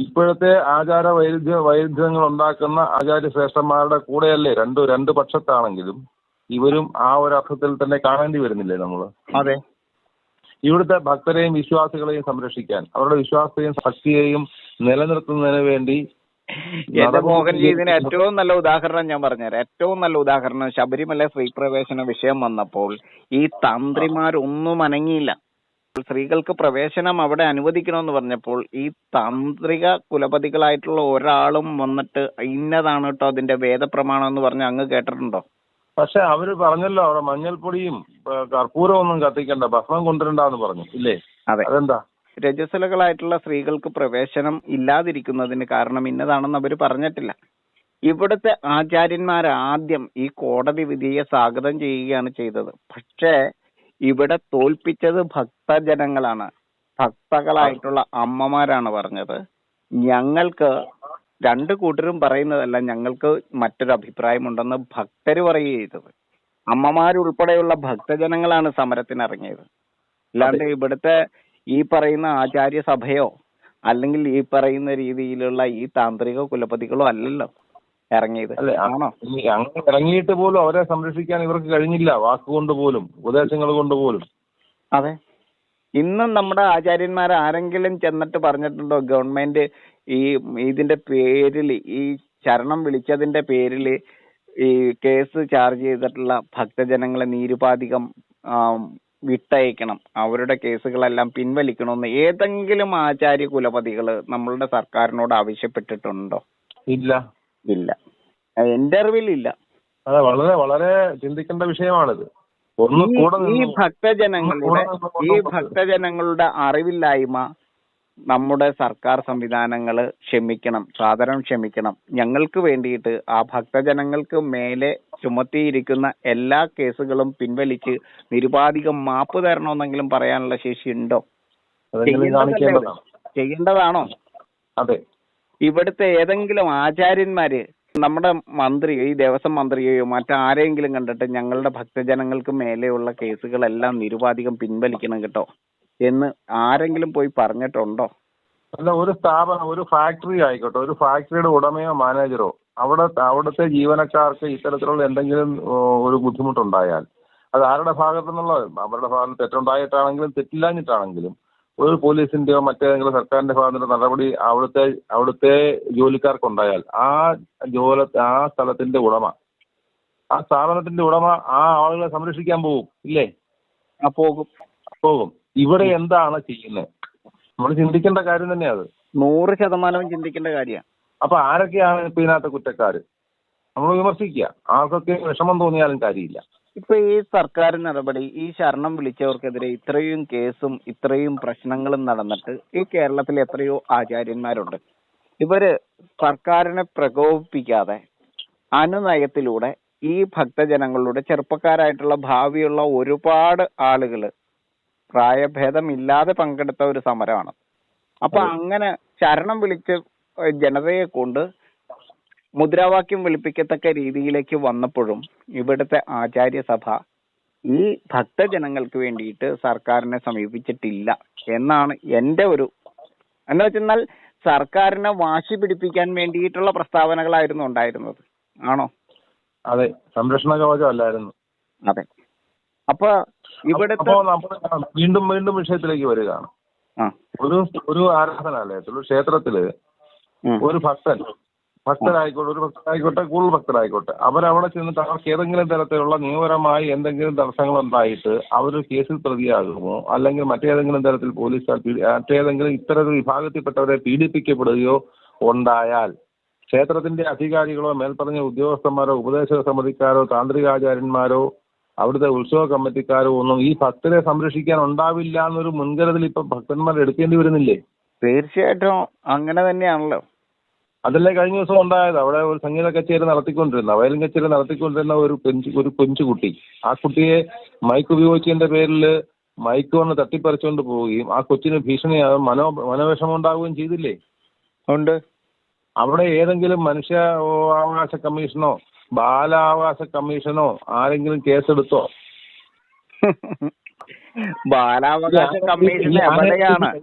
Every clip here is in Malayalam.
ഇപ്പോഴത്തെ ആചാര വൈരുദ്ധ്യ വൈരുദ്ധ്യങ്ങൾ ഉണ്ടാക്കുന്ന ആചാര്യ ശ്രേഷ്ഠന്മാരുടെ കൂടെയല്ലേ രണ്ട് രണ്ട് പക്ഷത്താണെങ്കിലും ഇവരും ആ ഒരു അർത്ഥത്തിൽ തന്നെ കാണേണ്ടി വരുന്നില്ലേ നമ്മൾ അതെ. ഇവിടുത്തെ ഭക്തരെയും വിശ്വാസികളെയും സംരക്ഷിക്കാൻ അവരുടെ വിശ്വാസത്തെയും ഭക്തിയെയും നിലനിർത്തുന്നതിന് വേണ്ടി എന്റെ മോഹൻജി ഇതിന് ഏറ്റവും നല്ല ഉദാഹരണം ഞാൻ പറഞ്ഞുതരാം. ഏറ്റവും നല്ല ഉദാഹരണം ശബരിമല സ്ത്രീ പ്രവേശന വിഷയം വന്നപ്പോൾ ഈ തന്ത്രിമാരൊന്നും അനങ്ങിയില്ല. സ്ത്രീകൾക്ക് പ്രവേശനം അവിടെ അനുവദിക്കണമെന്ന് പറഞ്ഞപ്പോൾ ഈ താന്ത്രിക കുലപതികളായിട്ടുള്ള ഒരാളും വന്നിട്ട് ഇന്നതാണ് കേട്ടോ അതിന്റെ വേദപ്രമാണം എന്ന് പറഞ്ഞ് അങ്ങ് കേട്ടിട്ടുണ്ടോ? പക്ഷെ അവർ പറഞ്ഞല്ലോ അവിടെ മഞ്ഞൾപ്പൊടിയും കർപ്പൂരവും ഒന്നും കത്തിക്കണ്ട ഭക്ഷണം കൊണ്ടുവരണ്ടെന്ന് പറഞ്ഞു ഇല്ലേ? അതെ. അതെന്താ? രജസ്വലകളായിട്ടുള്ള സ്ത്രീകൾക്ക് പ്രവേശനം ഇല്ലാതിരിക്കുന്നതിന് കാരണം ഇന്നതാണെന്ന് അവർ പറഞ്ഞിട്ടില്ല. ഇവിടുത്തെ ആചാര്യന്മാർ ആദ്യം ഈ കോടതി വിധിയെ സ്വാഗതം ചെയ്യുകയാണ് ചെയ്തത്. പക്ഷേ ഇവിടെ തോൽപ്പിച്ചത് ഭക്തജനങ്ങളാണ്. ഭക്തകളായിട്ടുള്ള അമ്മമാരാണ് പറഞ്ഞത്. ഞങ്ങൾക്ക് രണ്ട് കൂട്ടരും പറയുന്നതല്ല ഞങ്ങൾക്ക് മറ്റൊരു അഭിപ്രായമുണ്ടെന്ന് ഭക്തർ പറയുക ചെയ്തത്. അമ്മമാരുൾപ്പെടെയുള്ള ഭക്തജനങ്ങളാണ് സമരത്തിന് ഇറങ്ങിയത് അല്ലാണ്ട് ഇവിടുത്തെ ഈ പറയുന്ന ആചാര്യ സഭയോ അല്ലെങ്കിൽ ഈ പറയുന്ന രീതിയിലുള്ള ഈ താന്ത്രിക കുലപതികളോ അല്ലല്ലോ. ഇറങ്ങിയത്. ആണോ? അങ്ങനെ ഇറങ്ങിയിട്ട് പോലും അവരെ സംരക്ഷിക്കാൻ ഇവർക്ക് കഴിഞ്ഞില്ല വാക്കുകൊണ്ട് പോലും ഉപദേശങ്ങൾ കൊണ്ട് പോലും. അതെ. ഇന്നും നമ്മുടെ ആചാര്യന്മാർ ആരെങ്കിലും ചെന്നിട്ട് പറഞ്ഞിട്ടുണ്ടോ? ഗവൺമെന്റ് ഈ ഇതിന്റെ പേരിൽ ഈ ശരണം വിളിച്ചതിന്റെ പേരിൽ ഈ കേസ് ചാർജ് ചെയ്തിട്ടുള്ള ഭക്തജനങ്ങളെ നിരുപാധികം വിട്ടയക്കണം. അവരുടെ കേസുകളെല്ലാം പിൻവലിക്കണമെന്ന് ഏതെങ്കിലും ആചാര്യ കുലപതികൾ നമ്മളുടെ സർക്കാരിനോട് ആവശ്യപ്പെട്ടിട്ടുണ്ടോ? ഇല്ല. ഇല്ല. എന്റെ അറിവിലില്ല അതെ വളരെ വളരെ ചിന്തിക്കേണ്ട വിഷയമാണിത്. ഒന്ന് ഈ- കൂടെ ഈ ഭക്തജനങ്ങളുടെ ഈ ഭക്തജനങ്ങളുടെ അറിവില്ലായ്മ നമ്മുടെ സർക്കാർ സംവിധാനങ്ങൾ ക്ഷമിക്കണം സാദരം ക്ഷമിക്കണം. ഞങ്ങൾക്ക് വേണ്ടിയിട്ട് ആ ഭക്തജനങ്ങൾക്ക് മേലെ ചുമത്തിയിരിക്കുന്ന എല്ലാ കേസുകളും പിൻവലിച്ച് നിരുപാധികം മാപ്പ് തരണമെന്നെങ്കിലും പറയാനുള്ള ശേഷി ഉണ്ടോ ചെയ്യേണ്ടതാണോ? അതെ. ഇവിടുത്തെ ഏതെങ്കിലും ആചാര്യന്മാര് നമ്മുടെ മന്ത്രി ഈ ദേവസ്വം മന്ത്രിയെയോ മറ്റാരെങ്കിലും കണ്ടിട്ട് ഞങ്ങളുടെ ഭക്തജനങ്ങൾക്ക് മേലെയുള്ള കേസുകളെല്ലാം നിരുപാധികം പിൻവലിക്കണം കേട്ടോ എന്ന് ആരെങ്കിലും പോയി പറഞ്ഞിട്ടുണ്ടോ? അല്ല ഒരു സ്ഥാപനം ഒരു ഫാക്ടറി ആയിക്കോട്ടെ ഒരു ഫാക്ടറിയുടെ ഉടമയോ മാനേജറോ അവിടെ അവിടുത്തെ ജീവനക്കാർക്ക് ഇത്തരത്തിലുള്ള എന്തെങ്കിലും ഒരു ബുദ്ധിമുട്ടുണ്ടായാൽ അത് ആരുടെ ഭാഗത്തു നിന്നുള്ള അവരുടെ ഭാഗത്ത് തെറ്റുണ്ടായിട്ടാണെങ്കിലും തെറ്റില്ലാഞ്ഞിട്ടാണെങ്കിലും ഒരു പോലീസിന്റെയോ മറ്റേതെങ്കിലും സർക്കാരിന്റെ ഭാഗത്തിന്റെ നടപടി അവിടുത്തെ അവിടുത്തെ ജോലിക്കാർക്കുണ്ടായാൽ ആ ജോല ആ സ്ഥലത്തിന്റെ ഉടമ ആ സ്ഥാപനത്തിന്റെ ഉടമ ആ ആളുകളെ സംരക്ഷിക്കാൻ പോകും ഇല്ലേ? ആ പോകും. പോകും. ഇവിടെ എന്താണ് ചെയ്യുന്നത്? നമ്മൾ ചിന്തിക്കേണ്ട കാര്യം തന്നെയാ അത്. നൂറ് ശതമാനവും ചിന്തിക്കേണ്ട കാര്യമാണ്. അപ്പൊ ആരൊക്കെയാണ് ഇപ്പൊ ഇതിനകത്ത് കുറ്റക്കാര്? നമ്മൾ വിമർശിക്കുക. ആർക്കൊക്കെ വിഷമം തോന്നിയാലും കാര്യമില്ല. ഇപ്പൊ ഈ സർക്കാർ നടപടി ഈ ശരണം വിളിച്ചവർക്കെതിരെ ഇത്രയും കേസും ഇത്രയും പ്രശ്നങ്ങളും നടന്നിട്ട് ഈ കേരളത്തിൽ എത്രയോ ആചാര്യന്മാരുണ്ട്. ഇവർ സർക്കാരിനെ പ്രകോപിപ്പിക്കാതെ അനുനയത്തിലൂടെ ഈ ഭക്തജനങ്ങളുടെ ചെറുപ്പക്കാരായിട്ടുള്ള ഭാവിയുള്ള ഒരുപാട് ആളുകൾ പ്രായഭേദമില്ലാതെ പങ്കെടുത്ത ഒരു സമരമാണ്. അപ്പൊ അങ്ങനെ ശരണം വിളിച്ച് ജനതയെ കൊണ്ട് മുദ്രാവാക്യം വിളിപ്പിക്കത്തക്ക രീതിയിലേക്ക് വന്നപ്പോഴും ഇവിടുത്തെ ആചാര്യസഭ ഈ ഭക്തജനങ്ങൾക്ക് വേണ്ടിയിട്ട് സർക്കാരിനെ സമീപിച്ചിട്ടില്ല എന്നാണ് എന്റെ ഒരു എന്ന് വെച്ചെന്നാൽ സർക്കാരിനെ വാശി പിടിപ്പിക്കാൻ വേണ്ടിയിട്ടുള്ള പ്രസ്താവനകളായിരുന്നു ഉണ്ടായിരുന്നത്. ആണോ? അതെ സംരക്ഷണ കവചം അല്ലായിരുന്നു. അതെ. അപ്പൊ ഇവിടുത്തെ നമ്മൾ വീണ്ടും വീണ്ടും വിഷയത്തിലേക്ക് വരികയാണ്. ഒരു ഒരു ആരാധനാലയത്തിൽ ഒരു ക്ഷേത്രത്തിൽ ഒരു ഭക്തൻ ഭക്തരായിക്കോട്ടെ ഒരു ഭക്തരായിക്കോട്ടെ കൂടുതൽ ഭക്തരായിക്കോട്ടെ അവരവിടെ ചെന്നിട്ട് അവർക്ക് ഏതെങ്കിലും തരത്തിലുള്ള നിയമപരമായി എന്തെങ്കിലും തടസ്സങ്ങൾ ഉണ്ടായിട്ട് അവർ കേസിൽ പ്രതിയാകുമോ? അല്ലെങ്കിൽ മറ്റേതെങ്കിലും തരത്തിൽ പോലീസ് മറ്റേതെങ്കിലും ഇത്തരം വിഭാഗത്തിൽപ്പെട്ടവരെ പീഡിപ്പിക്കപ്പെടുകയോ ഉണ്ടായാൽ ക്ഷേത്രത്തിന്റെ അധികാരികളോ മേൽപ്പറഞ്ഞ ഉദ്യോഗസ്ഥന്മാരോ ഉപദേശക സമിതിക്കാരോ താന്ത്രികാചാര്യന്മാരോ അവിടുത്തെ ഉത്സവ കമ്മിറ്റിക്കാരോ ഒന്നും ഈ ഭക്തരെ സംരക്ഷിക്കാൻ ഉണ്ടാവില്ല എന്നൊരു മുൻകരുതൽ ഇപ്പൊ ഭക്തന്മാർ എടുക്കേണ്ടി വരുന്നില്ലേ? തീർച്ചയായിട്ടും അങ്ങനെ തന്നെയാണല്ലോ. അതല്ലേ കഴിഞ്ഞ ദിവസം ഉണ്ടായത്? അവിടെ ഒരു സംഗീത കച്ചേരി നടത്തിക്കൊണ്ടിരുന്ന. വയലിൻ കച്ചേരി നടത്തിക്കൊണ്ടിരുന്ന ഒരു പെഞ്ച് ഒരു കൊച്ചുകുട്ടി ആ കുട്ടിയെ മൈക്ക് ഉപയോഗിച്ചതിന്റെ പേരിൽ മൈക്ക് വന്ന് തട്ടിപ്പറിച്ചുകൊണ്ട് പോവുകയും ആ കൊച്ചിന് ഭീഷണി മനോ മനോവിഷമം ഉണ്ടാവുകയും ചെയ്തില്ലേ? ഉണ്ട്. അവിടെ ഏതെങ്കിലും മനുഷ്യ അവകാശ കമ്മീഷനോ ബാലാവകാശ കമ്മീഷനോ ആരെങ്കിലും കേസെടുത്തോ? ബാലാവകാശ കമ്മീഷൻ ഈ ആനയെ- എവിടെയാണ്?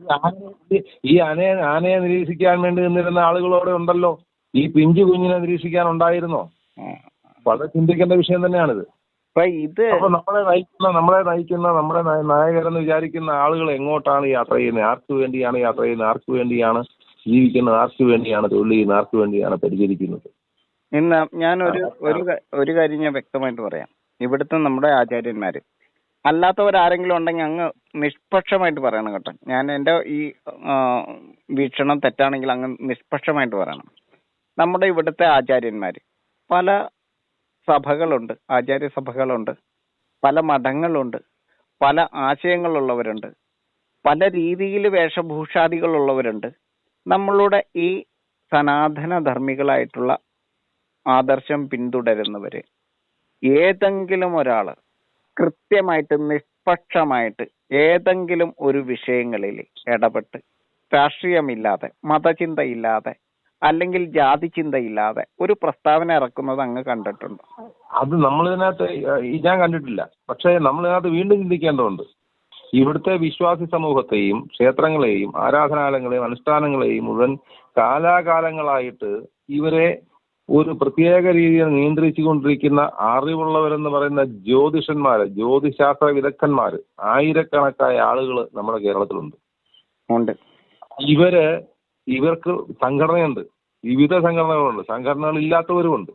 ഈ ആനയെ- ആനയെ നിരീക്ഷിക്കാൻ വേണ്ടി നിന്നിരുന്ന ആളുകളോടെ ഉണ്ടല്ലോ. ഈ പിഞ്ചു കുഞ്ഞിനെ നിരീക്ഷിക്കാൻ ഉണ്ടായിരുന്നോ? വളരെ ചിന്തിക്കേണ്ട വിഷയം തന്നെയാണിത്. ഇത് അപ്പൊ നമ്മളെ നയിക്കുന്ന നമ്മളെ നയിക്കുന്ന നമ്മുടെ നയ- നായകരെന്ന് വിചാരിക്കുന്ന ആളുകൾ എങ്ങോട്ടാണ് യാത്ര ചെയ്യുന്നത്? ആർക്ക് വേണ്ടിയാണ് യാത്ര ചെയ്യുന്നത്? ആർക്ക് വേണ്ടിയാണ് ജീവിക്കുന്നത്? ആർക്ക് വേണ്ടിയാണ് തൊഴിൽ ചെയ്യുന്നത്? ആർക്ക് വേണ്ടിയാണ് പരിചരിക്കുന്നത്? ഇന്ന് ഞാനൊരു ഒരു ഒരു കാര്യം ഞാൻ വ്യക്തമായിട്ട് പറയാം. ഇവിടുത്തെ നമ്മുടെ ആചാര്യന്മാര് അല്ലാത്തവരാരെങ്കിലും ഉണ്ടെങ്കിൽ അങ്ങ് നിഷ്പക്ഷമായിട്ട് പറയണം കേട്ടോ. ഞാൻ എന്റെ ഈ വീക്ഷണം തെറ്റാണെങ്കിൽ അങ്ങ് നിഷ്പക്ഷമായിട്ട് പറയണം. നമ്മുടെ ഇവിടുത്തെ ആചാര്യന്മാർ പല സഭകളുണ്ട് ആചാര്യ സഭകളുണ്ട് പല മഠങ്ങളുണ്ട് പല ആശയങ്ങളുള്ളവരുണ്ട് പല രീതിയിൽ വേഷഭൂഷാദികളുള്ളവരുണ്ട്. നമ്മളുടെ ഈ സനാതന ധർമ്മികളായിട്ടുള്ള ആദർശം പിന്തുടരുന്നവര് ഏതെങ്കിലും ഒരാൾ കൃത്യമായിട്ട് നിഷ്പക്ഷമായിട്ട് ഏതെങ്കിലും ഒരു വിഷയങ്ങളിൽ ഇടപെട്ട് രാഷ്ട്രീയമില്ലാതെ മതചിന്തയില്ലാതെ അല്ലെങ്കിൽ ജാതി ചിന്തയില്ലാതെ ഒരു പ്രസ്താവന ഇറക്കുന്നത് അങ്ങ് കണ്ടിട്ടുണ്ട്. അത് നമ്മളിതിനകത്ത് ഞാൻ കണ്ടിട്ടില്ല. പക്ഷേ നമ്മളിതിനകത്ത് വീണ്ടും ചിന്തിക്കേണ്ടതുണ്ട്. ഇവിടുത്തെ വിശ്വാസി സമൂഹത്തെയും ക്ഷേത്രങ്ങളെയും ആരാധനാലയങ്ങളെയും അനുഷ്ഠാനങ്ങളെയും മുഴുവൻ കാലാകാലങ്ങളായിട്ട് ഇവരെ ഒരു പ്രത്യേക രീതിയിൽ നിയന്ത്രിച്ചുകൊണ്ടിരിക്കുന്ന അറിവുള്ളവരെന്ന് പറയുന്ന ജ്യോതിഷന്മാര് ജ്യോതിശാസ്ത്ര വിദഗ്ധന്മാര് ആയിരക്കണക്കായ ആളുകൾ നമ്മുടെ കേരളത്തിലുണ്ട്. ഉണ്ട്. ഇവർ ഇവർക്ക് സംഘടനയുണ്ട്. വിവിധ സംഘടനകളുണ്ട്. സംഘടനകൾ ഇല്ലാത്തവരുമുണ്ട്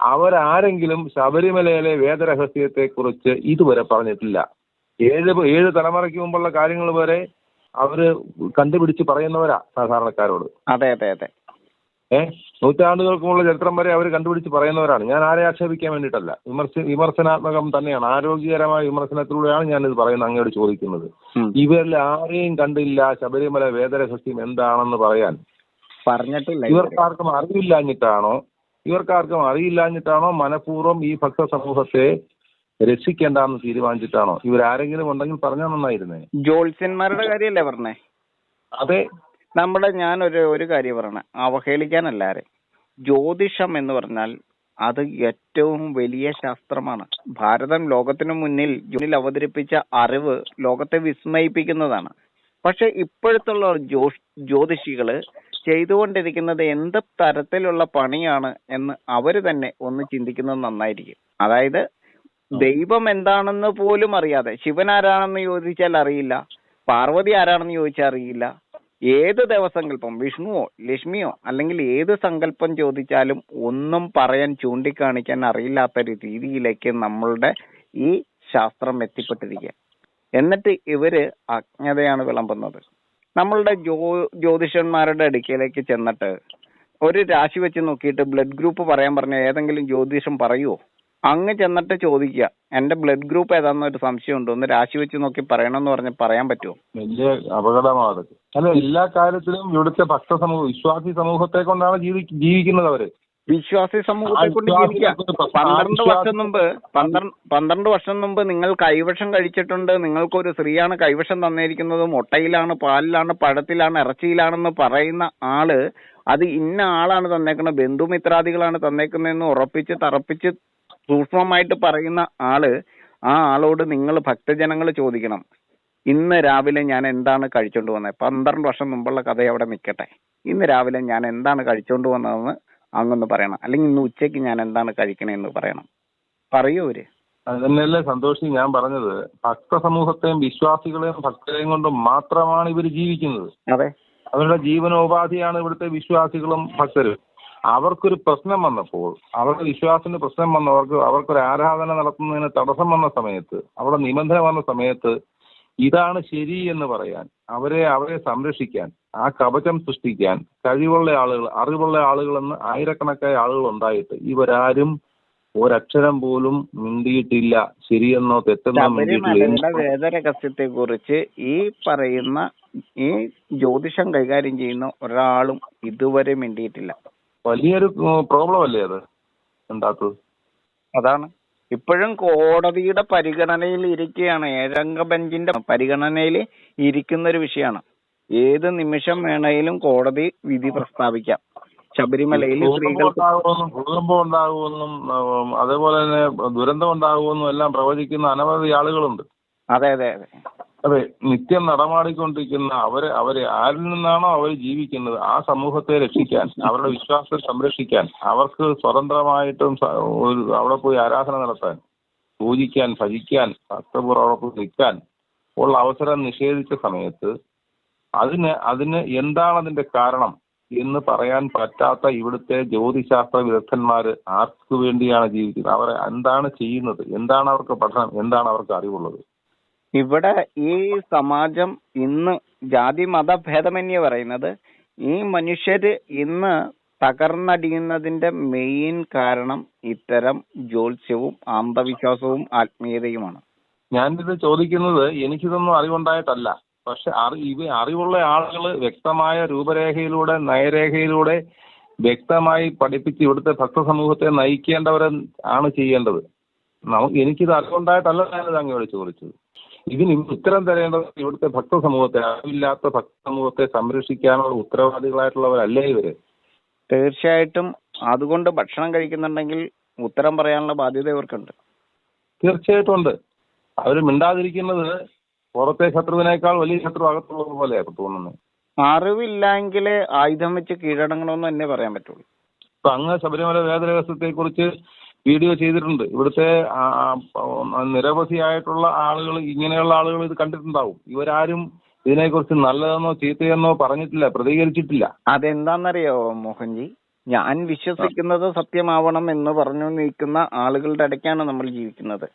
അവരാരെങ്കിലും ശബരിമലയിലെ വേദരഹസ്യത്തെ കുറിച്ച് ഇതുവരെ പറഞ്ഞിട്ടില്ല. ഏഴ് ഏഴ് തലമുറയ്ക്ക് മുമ്പുള്ള കാര്യങ്ങൾ വരെ അവർ കണ്ടുപിടിച്ച് പറയുന്നവരാ സാധാരണക്കാരോട്. അതെ അതെ അതെ. ഏഹ് നൂറ്റാണ്ടുകൾക്കുമുള്ള ചരിത്രം വരെ അവർ കണ്ടുപിടിച്ച് പറയുന്നവരാണ്. ഞാൻ ആരെ ആക്ഷേപിക്കാൻ വേണ്ടിയിട്ടല്ല. വിമർശ വിമർശനാത്മകം തന്നെയാണ്. ആരോഗ്യകരമായ വിമർശനത്തിലൂടെയാണ് ഇത് പറയുന്നത് അങ്ങോട് ചോദിക്കുന്നത്. ഇവരിൽ ആരെയും കണ്ടില്ല ശബരിമല വേദന വേദരഹസ്യം എന്താണെന്ന് പറയാൻ. പറഞ്ഞിട്ടില്ല ഇവർക്കാർക്കും അറിവില്ലാഞ്ഞിട്ടാണോ? ഇവർക്കാർക്കും അറിയില്ലാഞ്ഞിട്ടാണോ മനഃപൂർവം ഈ ഭക്ത സമൂഹത്തെ രക്ഷിക്കേണ്ടെന്ന് തീരുമാനിച്ചിട്ടാണോ? ഇവരാരെങ്കിലും ഉണ്ടെങ്കിൽ പറഞ്ഞാൽ നന്നായിരുന്നേ. ജ്യോത്സ്യന്മാരുടെ കാര്യമല്ലേ പറഞ്ഞേ? അതെ. നമ്മുടെ ഞാൻ ഒരു കാര്യം പറയണേ. അവഹേളിക്കാനല്ല ആരെയും ജ്യോതിഷം എന്ന് പറഞ്ഞാൽ അത് ഏറ്റവും വലിയ ശാസ്ത്രമാണ്. ഭാരതം ലോകത്തിനു മുന്നിൽ മുന്നിൽ അവതരിപ്പിച്ച അറിവ് ലോകത്തെ വിസ്മയിപ്പിക്കുന്നതാണ്. പക്ഷെ ഇപ്പോഴത്തുള്ള ജ്യോ ജ്യോതിഷികൾ ചെയ്തുകൊണ്ടിരിക്കുന്നത് എന്ത് തരത്തിലുള്ള പണിയാണ് എന്ന് അവർ തന്നെ ഒന്ന് ചിന്തിക്കുന്നത് നന്നായിരിക്കും. അതായത് ദൈവം എന്താണെന്ന് പോലും അറിയാതെ ശിവൻ ആരാണെന്ന് ചോദിച്ചാൽ അറിയില്ല പാർവതി ആരാണെന്ന് ചോദിച്ചാൽ അറിയില്ല ഏത് ദേവസങ്കല്പം വിഷ്ണുവോ ലക്ഷ്മിയോ അല്ലെങ്കിൽ ഏത് സങ്കല്പം ചോദിച്ചാലും ഒന്നും പറയാൻ ചൂണ്ടിക്കാണിക്കാൻ അറിയില്ലാത്ത ഒരു രീതിയിലേക്ക് നമ്മളുടെ ഈ ശാസ്ത്രം എത്തിപ്പെട്ടിരിക്കുക. എന്നിട്ട് ഇവർ അജ്ഞതയാണ് വിളമ്പുന്നത്. നമ്മളുടെ ജ്യോ ജ്യോതിഷന്മാരുടെ അടുക്കലേക്ക് ചെന്നിട്ട് ഒരു രാശി വെച്ച് നോക്കിയിട്ട് ബ്ലഡ് ഗ്രൂപ്പ് പറയാൻ പറഞ്ഞ ഏതെങ്കിലും ജ്യോതിഷം പറയുവോ? അങ്ങ് ചെന്നിട്ട് ചോദിക്കുക എന്റെ ബ്ലഡ് ഗ്രൂപ്പ് ഏതാണെന്ന് ഒരു സംശയം ഉണ്ട് ഒന്ന് രാശി വെച്ച് നോക്കി പറയണം എന്ന് പറഞ്ഞ് പറയാൻ പറ്റുമോ വലിയ അപകടമാണ് അതൊക്കെ അല്ല എല്ലാ കാര്യത്തിലും ഇവിടുത്തെ ഭക്ത സമൂഹം വിശ്വാസി സമൂഹത്തെ കൊണ്ടാണ് ജീവി ജീവിക്കുന്നത് അവർ. വിശ്വാസി സമൂഹത്തെ കൊണ്ട് ജീവിക്കാം പന്ത്രണ്ട് വർഷം മുമ്പ് പന്ത്രണ്ട് പന്ത്രണ്ട് വർഷം മുമ്പ് നിങ്ങൾ കൈവശം കഴിച്ചിട്ടുണ്ട് നിങ്ങൾക്കൊരു സ്ത്രീയാണ് കൈവശം തന്നിരിക്കുന്നത് മുട്ടയിലാണ് പാലിലാണ് പഴത്തിലാണ് ഇറച്ചിയിലാണെന്ന് പറയുന്ന ആൾ അത് ഇന്ന ആളാണ് തന്നേക്കുന്നത് ബന്ധുമിത്രാദികളാണ് തന്നേക്കുന്നതെന്ന് ഉറപ്പിച്ച് തറപ്പിച്ച് സൂക്ഷ്മമായിട്ട് പറയുന്ന ആൾ ആ ആളോട് നിങ്ങൾ ഭക്തജനങ്ങൾ ചോദിക്കണം. ഇന്ന് രാവിലെ ഞാൻ എന്താണ് കഴിച്ചോണ്ട് വന്നത് പന്ത്രണ്ട് വർഷം മുമ്പുള്ള കഥ അവിടെ നിൽക്കട്ടെ ഇന്ന് രാവിലെ ഞാൻ എന്താണ് കഴിച്ചോണ്ട് വന്നതെന്ന് അങ്ങൊന്ന് പറയണം. അല്ലെങ്കിൽ ഇന്ന് ഉച്ചയ്ക്ക് ഞാൻ എന്താണ് കഴിക്കണേന്ന് പറയണം. പറയൂ അവർ. അതന്നെയല്ലേ തന്നെയല്ലേ സന്തോഷി ഞാൻ പറഞ്ഞത്. ഭക്ത സമൂഹത്തെയും വിശ്വാസികളെയും ഭക്തരെയും കൊണ്ട് മാത്രമാണ് ഇവർ ജീവിക്കുന്നത്. അതെ. അവരുടെ ജീവനോപാധിയാണ് ഇവിടുത്തെ വിശ്വാസികളും ഭക്തരും. അവർക്കൊരു പ്രശ്നം വന്നപ്പോൾ അവരുടെ വിശ്വാസത്തിന് പ്രശ്നം വന്നവർക്ക് അവർക്കൊരു ആരാധന നടത്തുന്നതിന് തടസ്സം വന്ന സമയത്ത് അവിടെ നിബന്ധന വന്ന സമയത്ത് ഇതാണ് ശരി എന്ന് പറയാൻ അവരെ അവരെ സംരക്ഷിക്കാൻ ആ കവചം സൃഷ്ടിക്കാൻ കഴിവുള്ള ആളുകൾ അറിവുള്ള ആളുകളെന്ന് ആയിരക്കണക്കായ ആളുകൾ ഉണ്ടായിട്ട് ഇവരാരും ഒരക്ഷരം പോലും മിണ്ടിയിട്ടില്ല ശരിയെന്നോ തെറ്റെന്നോ ശബരിമലയുടെ വേദരഹസ്യത്തെ കുറിച്ച് ഈ പറയുന്ന ഈ ജ്യോതിഷം കൈകാര്യം ചെയ്യുന്ന ഒരാളും ഇതുവരെ മിണ്ടിയിട്ടില്ല. വലിയൊരു പ്രോബ്ലം അല്ലേ അത് ഉണ്ടാത്തത്? അതാണ്. ഇപ്പോഴും കോടതിയുടെ പരിഗണനയിൽ ഇരിക്കുകയാണ്. ഏഴംഗ ബെഞ്ചിന്റെ പരിഗണനയിൽ ഇരിക്കുന്ന ഒരു വിഷയമാണ്. ഏത് നിമിഷം വേണേലും കോടതി വിധി പ്രസ്താവിക്കാം. ശബരിമലയിൽ ഉണ്ടാകുമെന്നും അതേപോലെ തന്നെ ദുരന്തം ഉണ്ടാകുമെന്നും എല്ലാം പ്രവചിക്കുന്ന അനവധി ആളുകളുണ്ട്. അതെ അതെ അതെ. അതെ നിത്യം നടമാടിക്കൊണ്ടിരിക്കുന്ന അവരെ അവരെ ആരിൽ നിന്നാണോ അവർ ജീവിക്കുന്നത്? ആ സമൂഹത്തെ രക്ഷിക്കാൻ അവരുടെ വിശ്വാസത്തെ സംരക്ഷിക്കാൻ അവർക്ക് സ്വതന്ത്രമായിട്ടും അവിടെ പോയി ആരാധന നടത്താൻ പൂജിക്കാൻ ഭജിക്കാൻ ഭക്തപൂർവം നിൽക്കാൻ ഉള്ള അവസരം നിഷേധിച്ച സമയത്ത് അതിന് അതിന് എന്താണ് അതിന്റെ കാരണം എന്ന് പറയാൻ പറ്റാത്ത ഇവിടുത്തെ ജ്യോതിശാസ്ത്ര വിദഗ്ധന്മാർ ആർക്ക് വേണ്ടിയാണ് ജീവിക്കുന്നത്? അവർ എന്താണ് ചെയ്യുന്നത്? എന്താണ് അവർക്ക് പഠനം? എന്താണ് അവർക്ക് അറിവുള്ളത്? ഇവിടെ ഈ സമാജം ഇന്ന് ജാതി മത ഭേദമന്യേ പറയുന്നത്. ഈ മനുഷ്യര് ഇന്ന് തകർന്നടിയുന്നതിന്റെ മെയിൻ കാരണം ഇത്തരം ജ്യോത്സ്യവും അന്ധവിശ്വാസവും ആത്മീയതയുമാണ്. ഞാനിത് ചോദിക്കുന്നത് എനിക്കിതൊന്നും അറിവുണ്ടായിട്ടല്ല. പക്ഷെ ഇവ അറിവുള്ള ആളുകൾ വ്യക്തമായ രൂപരേഖയിലൂടെ നയരേഖയിലൂടെ വ്യക്തമായി പഠിപ്പിച്ച് ഇവിടുത്തെ ഭക്ത സമൂഹത്തെ നയിക്കേണ്ടവരെ ആണ് ചെയ്യേണ്ടത്. എനിക്കിത് അറിവുണ്ടായിട്ടല്ല ഞാനിത് അങ്ങോട്ട് ചോദിച്ചത് ഇതിന് ഉത്തരം തരേണ്ടത് ഇവിടുത്തെ ഭക്തസമൂഹത്തെ അറിവില്ലാത്ത ഭക്തസമൂഹത്തെ സംരക്ഷിക്കാനുള്ള ഉത്തരവാദികളായിട്ടുള്ളവരല്ലേ ഇവർ? തീർച്ചയായിട്ടും അതുകൊണ്ട് ഭക്ഷണം കഴിക്കുന്നുണ്ടെങ്കിൽ ഉത്തരം പറയാനുള്ള ബാധ്യത ഇവർക്കുണ്ട്. തീർച്ചയായിട്ടും ഉണ്ട്. അവർ മിണ്ടാതിരിക്കുന്നത് പുറത്തെ ശത്രുവിനേക്കാൾ വലിയ ശത്രു അകത്തുള്ളത് പോലെയാണ് തോന്നുന്നത് അറിവില്ലെങ്കിൽ ആയുധം വെച്ച് കീഴടങ്ങണമെന്ന് തന്നെ പറയാൻ പറ്റുള്ളൂ. ഇപ്പൊ അങ്ങ് ശബരിമല വേദരഹസ്യത്തെ കുറിച്ച് വീഡിയോ ചെയ്തിട്ടുണ്ട്. ഇവിടുത്തെ നിരവധിയായിട്ടുള്ള ആളുകൾ ഇങ്ങനെയുള്ള ആളുകൾ ഇത് കണ്ടിട്ടുണ്ടാവും. ഇവരാരും ഇതിനെക്കുറിച്ച് നല്ലതെന്നോ ചീത്തയെന്നോ പറഞ്ഞിട്ടില്ല പ്രതികരിച്ചിട്ടില്ല. അതെന്താണെന്നറിയോ മോഹൻജി? ഞാൻ വിശ്വസിക്കുന്നത് സത്യമാവണം എന്ന് പറഞ്ഞു നിൽക്കുന്ന ആളുകളുടെ ഇടയ്ക്കാണ് നമ്മൾ ജീവിക്കുന്നത്.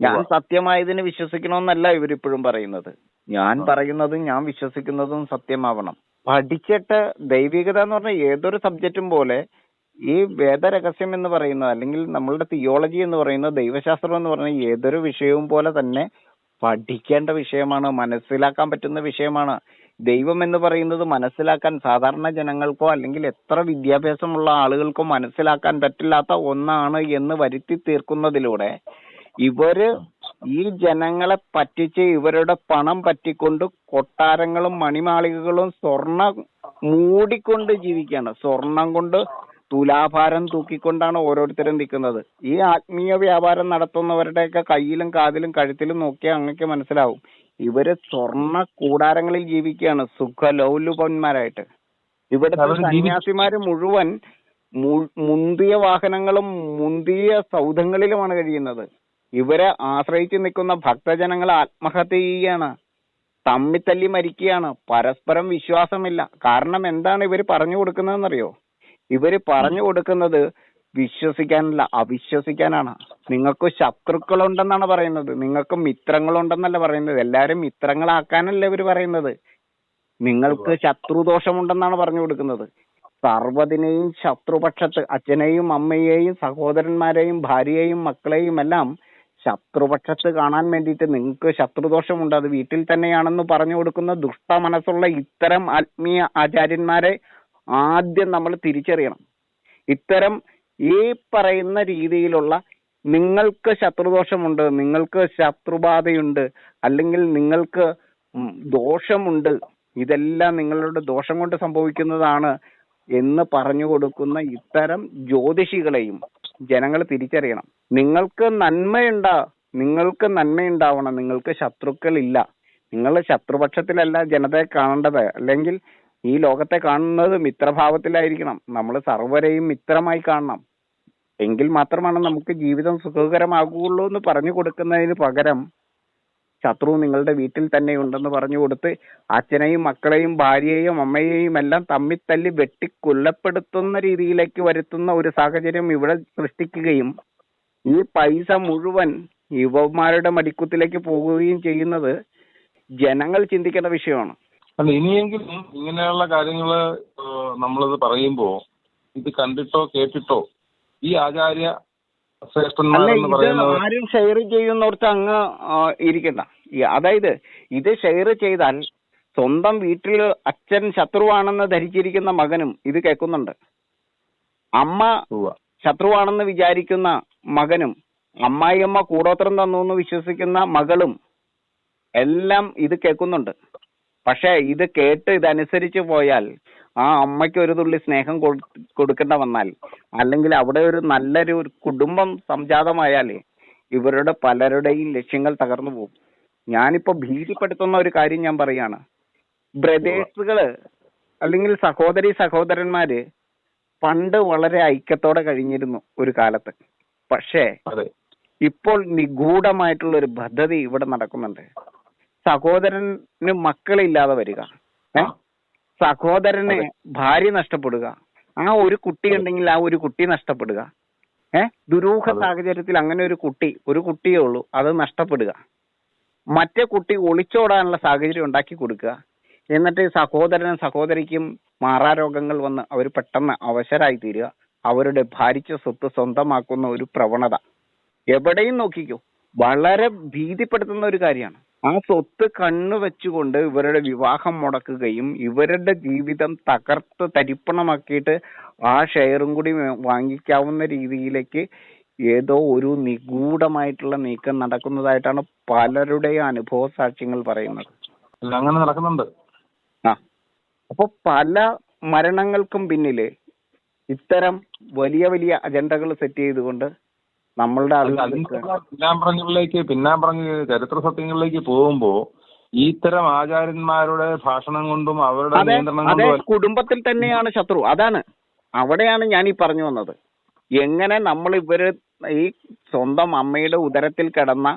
ഞാൻ. സത്യമായതിന് വിശ്വസിക്കണമെന്നല്ല ഇവരിപ്പോഴും പറയുന്നത്. ഞാൻ. പറയുന്നതും ഞാൻ വിശ്വസിക്കുന്നതും സത്യമാവണം. പഠിച്ചിട്ട് ദൈവികത എന്ന് പറഞ്ഞ ഏതൊരു സബ്ജക്റ്റും പോലെ ഈ വേദരഹസ്യം എന്ന് പറയുന്നത് അല്ലെങ്കിൽ നമ്മളുടെ തിയോളജി എന്ന് പറയുന്നത് ദൈവശാസ്ത്രം എന്ന് പറയുന്ന ഏതൊരു വിഷയവും പോലെ തന്നെ പഠിക്കേണ്ട വിഷയമാണ് മനസ്സിലാക്കാൻ പറ്റുന്ന വിഷയമാണ്. ദൈവം എന്ന് പറയുന്നത് മനസ്സിലാക്കാൻ സാധാരണ ജനങ്ങൾക്കോ അല്ലെങ്കിൽ എത്ര വിദ്യാഭ്യാസമുള്ള ആളുകൾക്കോ മനസ്സിലാക്കാൻ പറ്റില്ലാത്ത ഒന്നാണ് എന്ന് വരുത്തി തീർക്കുന്നതിലൂടെ ഇവർ ഈ ജനങ്ങളെ പറ്റിച്ച് ഇവരുടെ പണം പറ്റിക്കൊണ്ട് കൊട്ടാരങ്ങളും മണിമാളികകളും സ്വർണം മൂടിക്കൊണ്ട് ജീവിക്കുകയാണ്. സ്വർണം കൊണ്ട് തുലാഭാരം തൂക്കിക്കൊണ്ടാണ് ഓരോരുത്തരും നിൽക്കുന്നത്. ഈ ആത്മീയ വ്യാപാരം നടത്തുന്നവരുടെയൊക്കെ കയ്യിലും കാതിലും കഴുത്തിലും നോക്കിയാൽ അങ്ങക്ക് മനസ്സിലാവും. ഇവർ സ്വർണ കൂടാരങ്ങളിൽ ജീവിക്കുകയാണ്. സുഖലൗലുപന്മാരായിട്ട് ഇവിടുത്തെ സന്യാസിമാര് മുഴുവൻ മു- മുന്തിയ വാഹനങ്ങളും മുന്തിയ സൗധങ്ങളിലുമാണ് കഴിയുന്നത്. ഇവരെ ആശ്രയിച്ച് നിൽക്കുന്ന ഭക്തജനങ്ങൾ ആത്മഹത്യ ചെയ്യുകയാണ്. തമ്മിത്തല്ലി മരിക്കുകയാണ്. പരസ്പരം വിശ്വാസമില്ല. കാരണം എന്താണ് ഇവർ പറഞ്ഞു കൊടുക്കുന്നതെന്നറിയോ? ഇവർ പറഞ്ഞു കൊടുക്കുന്നത് വിശ്വസിക്കാനല്ല അവിശ്വസിക്കാനാണ്. നിങ്ങൾക്ക് ശത്രുക്കളുണ്ടെന്നാണ് പറയുന്നത്. നിങ്ങൾക്ക് മിത്രങ്ങളുണ്ടെന്നല്ല പറയുന്നത്. എല്ലാരും മിത്രങ്ങളാക്കാനല്ല ഇവർ പറയുന്നത്. നിങ്ങൾക്ക് ശത്രുദോഷമുണ്ടെന്നാണ് പറഞ്ഞു കൊടുക്കുന്നത്. സർവതിനെയും ശത്രുപക്ഷത്ത് അച്ഛനെയും അമ്മയെയും സഹോദരന്മാരെയും ഭാര്യയെയും മക്കളെയും എല്ലാം ശത്രുപക്ഷത്ത് കാണാൻ വേണ്ടിയിട്ട് നിങ്ങൾക്ക് ശത്രുദോഷമുണ്ട്. അത് വീട്ടിൽ തന്നെയാണെന്ന് പറഞ്ഞു കൊടുക്കുന്ന ദുഷ്ട മനസ്സുള്ള ഇത്തരം ആത്മീയ ആചാര്യന്മാരെ ആദ്യം നമ്മൾ തിരിച്ചറിയണം. ഇത്തരം ഈ പറയുന്ന രീതിയിലുള്ള നിങ്ങൾക്ക് ശത്രുദോഷമുണ്ട് നിങ്ങൾക്ക് ശത്രുബാധയുണ്ട് അല്ലെങ്കിൽ നിങ്ങൾക്ക് ദോഷമുണ്ട് ഇതെല്ലാം നിങ്ങളുടെ ദോഷം കൊണ്ട് സംഭവിക്കുന്നതാണ് എന്ന് പറഞ്ഞു കൊടുക്കുന്ന ഇത്തരം ജ്യോതിഷികളെയും ജനങ്ങൾ തിരിച്ചറിയണം. നിങ്ങൾക്ക് നന്മയുണ്ടാ നിങ്ങൾക്ക് നന്മയുണ്ടാവണം നിങ്ങൾക്ക് ശത്രുക്കൾ ഇല്ല നിങ്ങൾ ശത്രുപക്ഷത്തിലല്ല ജനതയെ കാണേണ്ടത്. അല്ലെങ്കിൽ ഈ ലോകത്തെ കാണുന്നത് മിത്രഭാവത്തിലായിരിക്കണം. നമ്മൾ സർവരെയും മിത്രമായി കാണണം. എങ്കിൽ മാത്രമാണ് നമുക്ക് ജീവിതം സുഖകരമാകുള്ളൂ എന്ന് പറഞ്ഞു കൊടുക്കുന്നതിന് പകരം ശത്രു നിങ്ങളുടെ വീട്ടിൽ തന്നെ ഉണ്ടെന്ന് പറഞ്ഞു കൊടുത്ത് അച്ഛനെയും മക്കളെയും ഭാര്യയെയും അമ്മയെയും എല്ലാം തമ്മിൽ തല്ലി വെട്ടി രീതിയിലേക്ക് വരുത്തുന്ന ഒരു സാഹചര്യം ഇവിടെ സൃഷ്ടിക്കുകയും ഈ പൈസ മുഴുവൻ യുവമാരുടെ മടിക്കുത്തിലേക്ക് പോകുകയും ചെയ്യുന്നത് ജനങ്ങൾ ചിന്തിക്കേണ്ട വിഷയമാണ്. അല്ല ഇനിയെങ്കിലും ഇങ്ങനെയുള്ള കാര്യങ്ങൾ നമ്മളിത് പറയുമ്പോൾ ഇത് കണ്ടിട്ടോ കേട്ടിട്ടോ ഈ ആചാര്യ അല്ല ശ്രേഷ്ഠന്മാരെന്ന് ഇത് ആരും ഷെയർ ചെയ്യുന്നോർത്ത് അങ്ങ് ഇരിക്കണ്ട. അതായത് ഇത് ഷെയർ ചെയ്താൽ സ്വന്തം വീട്ടിൽ അച്ഛൻ ശത്രുവാണെന്ന് ധരിച്ചിരിക്കുന്ന മകനും ഇത് കേൾക്കുന്നുണ്ട്. അമ്മ ശത്രുവാണെന്ന് വിചാരിക്കുന്ന മകനും അമ്മായിയമ്മ കൂടോത്രം തന്നു എന്ന് വിശ്വസിക്കുന്ന മകളും എല്ലാം ഇത് കേൾക്കുന്നുണ്ട്. പക്ഷെ ഇത് കേട്ട് ഇതനുസരിച്ച് പോയാൽ ആ അമ്മയ്ക്ക് ഒരു തുള്ളി സ്നേഹം കൊടു- കൊടുക്കേണ്ട വന്നാൽ അല്ലെങ്കിൽ അവിടെ ഒരു നല്ലൊരു കുടുംബം സംജാതമായാൽ ഇവരുടെ പലരുടെയും ലക്ഷ്യങ്ങൾ തകർന്നു പോകും. ഞാനിപ്പോ ഭീതിപ്പെടുത്തുന്ന ഒരു കാര്യം ഞാൻ പറയാണ്. ബ്രദേഴ്സുകൾ അല്ലെങ്കിൽ സഹോദരി സഹോദരന്മാര് പണ്ട് വളരെ ഐക്യത്തോടെ കഴിഞ്ഞിരുന്നു ഒരു കാലത്ത്. പക്ഷേ ഇപ്പോൾ നിഗൂഢമായിട്ടുള്ള ഒരു പദ്ധതി ഇവിടെ നടക്കുന്നുണ്ട്. സഹോദരന് മക്കളില്ലാതെ വരിക. സഹോദരന് ഭാര്യ നഷ്ടപ്പെടുക. ആ ഒരു കുട്ടി ഉണ്ടെങ്കിൽ ആ ഒരു കുട്ടി നഷ്ടപ്പെടുക. ഏഹ് ദുരൂഹ സാഹചര്യത്തിൽ അങ്ങനെ ഒരു കുട്ടി ഒരു കുട്ടിയേ ഉള്ളൂ അത് നഷ്ടപ്പെടുക. മറ്റേ കുട്ടി ഒളിച്ചോടാനുള്ള സാഹചര്യം ഉണ്ടാക്കി കൊടുക്കുക. എന്നിട്ട് സഹോദരനും സഹോദരിക്കും മാറാരോഗങ്ങൾ വന്ന് അവർ പെട്ടെന്ന് അവശരായി തീരുക അവരുടെ ഭാരിച്ച സ്വത്ത് സ്വന്തമാക്കുന്ന ഒരു പ്രവണത. എവിടെയും നോക്കിക്കോ വളരെ ഭീതിപ്പെടുത്തുന്ന ഒരു കാര്യമാണ്. ആ സ്വത്ത് കണ്ണു വെച്ചുകൊണ്ട് ഇവരുടെ വിവാഹം മുടക്കുകയും ഇവരുടെ ജീവിതം തകർത്ത് തരിപ്പണമാക്കിയിട്ട് ആ ഷെയറും കൂടി വാങ്ങിക്കാവുന്ന രീതിയിലേക്ക് ഏതോ ഒരു നിഗൂഢമായിട്ടുള്ള നീക്കം നടക്കുന്നതായിട്ടാണ് പലരുടെയും അനുഭവ സാക്ഷ്യങ്ങൾ പറയുന്നത്. അങ്ങനെ നടക്കുന്നുണ്ട്. ആ. അപ്പൊ പല മരണങ്ങൾക്കും പിന്നിൽ ഇത്തരം വലിയ വലിയ അജണ്ടകൾ സെറ്റ് ചെയ്തുകൊണ്ട് നമ്മളുടെ പിന്നാമ്പറങ്ങളിലേക്ക് പിന്നാമ്പറങ്ങ ചരിത്ര സത്യങ്ങളിലേക്ക് പോകുമ്പോ ഇത്തരം ആചാര്യന്മാരുടെ ഭാഷണം കൊണ്ടും അവരുടെ അതെ നിയന്ത്രണം കൊണ്ടും കുടുംബത്തിൽ തന്നെയാണ് ശത്രു. അതാണ്. അവിടെയാണ് ഞാൻ ഈ പറഞ്ഞു വന്നത്. എങ്ങനെ നമ്മൾ ഇവർ ഈ സ്വന്തം അമ്മയുടെ ഉദരത്തിൽ കിടന്ന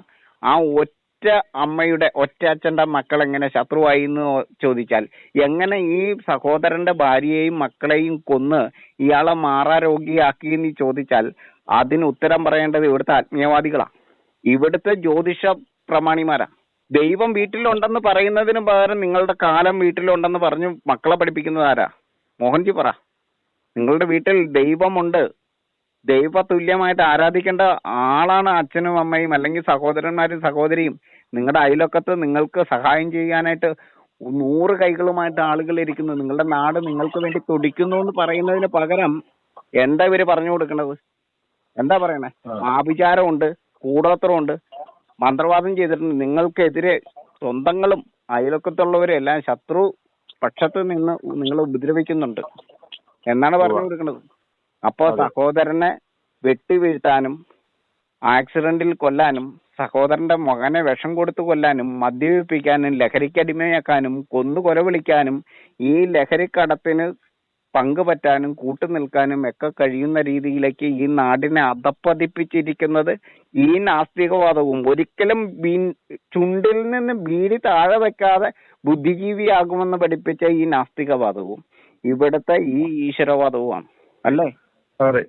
ആ ഒറ്റ അമ്മയുടെ ഒറ്റ അച്ഛന്റെ മക്കൾ എങ്ങനെ ശത്രുവായി എന്ന് ചോദിച്ചാൽ എങ്ങനെ ഈ സഹോദരന്റെ ഭാര്യയെയും മക്കളെയും കൊന്ന് ഇയാളെ മാറാരോഗിയാക്കി എന്ന് ചോദിച്ചാൽ അതിന് ഉത്തരം പറയേണ്ടത് ഇവിടുത്തെ ആത്മീയവാദികളാ. ഇവിടുത്തെ ജ്യോതിഷ പ്രമാണിമാരാ. ദൈവം വീട്ടിലുണ്ടെന്ന് പറയുന്നതിന് പകരം നിങ്ങളുടെ കാലം വീട്ടിലുണ്ടെന്ന് പറഞ്ഞു മക്കളെ പഠിപ്പിക്കുന്നത് ആരാ? മോഹൻജി പറ. നിങ്ങളുടെ വീട്ടിൽ ദൈവമുണ്ട്. ദൈവ തുല്യമായിട്ട് ആരാധിക്കേണ്ട ആളാണ് അച്ഛനും അമ്മയും അല്ലെങ്കിൽ സഹോദരന്മാരും സഹോദരിയും. നിങ്ങളുടെ അയലൊക്കത്ത് നിങ്ങൾക്ക് സഹായം ചെയ്യാനായിട്ട് നൂറ് കൈകളുമായിട്ട് ആളുകൾ ഇരിക്കുന്നു. നിങ്ങളുടെ നാട് നിങ്ങൾക്ക് വേണ്ടി തുടിക്കുന്നു എന്ന് പറയുന്നതിന് പകരം എന്താ ഇവർ പറഞ്ഞു കൊടുക്കണത്? എന്താ പറയണേ. ആഭിചാരമുണ്ട് കൂടോത്രമുണ്ട്. മന്ത്രവാദം ചെയ്തിട്ടുണ്ട്. നിങ്ങൾക്കെതിരെ സ്വന്തങ്ങളും അയലൊക്കത്തുള്ളവരും എല്ലാം ശത്രു പക്ഷത്ത് നിന്ന് നിങ്ങൾ ഉപദ്രവിക്കുന്നുണ്ട്. എന്നാണ് പറഞ്ഞു കൊടുക്കുന്നത് അപ്പോ സഹോദരനെ വെട്ടി വീഴ്ത്താനും ആക്സിഡന്റിൽ കൊല്ലാനും സഹോദരന്റെ മകനെ വിഷം കൊടുത്തു കൊല്ലാനും മദ്യപിപ്പിക്കാനും ലഹരിക്കടിമയാക്കാനും കൊന്നു കൊലവിളിക്കാനും ഈ ലഹരിക്കടത്തിന് പങ്കുപറ്റാനും കൂട്ടുനിൽക്കാനും ഒക്കെ കഴിയുന്ന രീതിയിലേക്ക് ഈ നാടിനെ അധപ്പതിപ്പിച്ചിരിക്കുന്നത് ഈ നാസ്തികവാദവും ഒരിക്കലും ബീ- ചുണ്ടിൽ നിന്ന് ബീഡി താഴെ വെക്കാതെ ബുദ്ധിജീവിയാകുമെന്ന് പഠിപ്പിച്ച ഈ നാസ്തികവാദവും ഇവിടുത്തെ ഈ ഈശ്വരവാദവുമാണ്. അല്ലേ? അതെ.